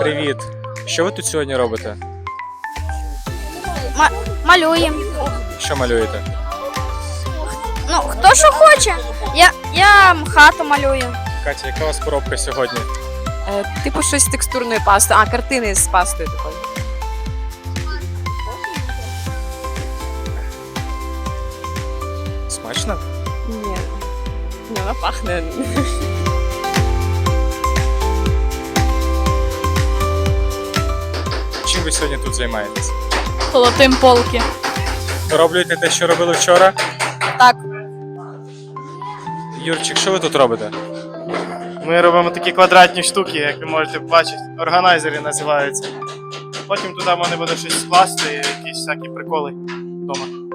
Привіт! Що ви тут сьогодні робите? Малюємо. Що малюєте? Ну, хто що хоче. Я, я хату малюю. Катя, яка у вас поробка сьогодні? Е, типу щось з текстурною пастою, а картини з пастою такою. Смачно? Ні. Ні, вона пахне. Ви сьогодні тут займаєтесь? Колотим полки. Роблюєте те, що робили вчора? Так. Юрчик, що ви тут робите? Ми робимо такі квадратні штуки, як ви можете бачити. Органайзери називаються. Потім туди можна буде щось скласти, якісь всякі приколи вдома.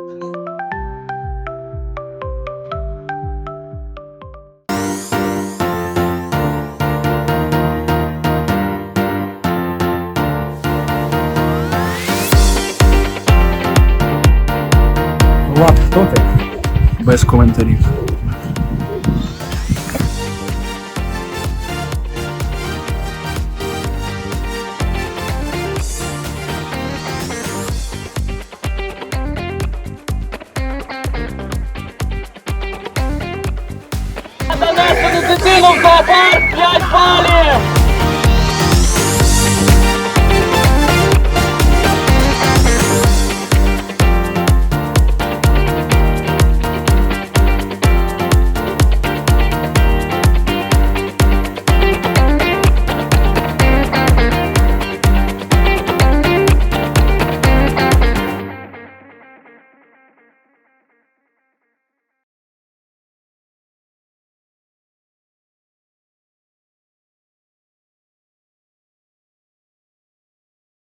Влад. Без коментарів. Донесену дитину в зоопарк, 5 балів!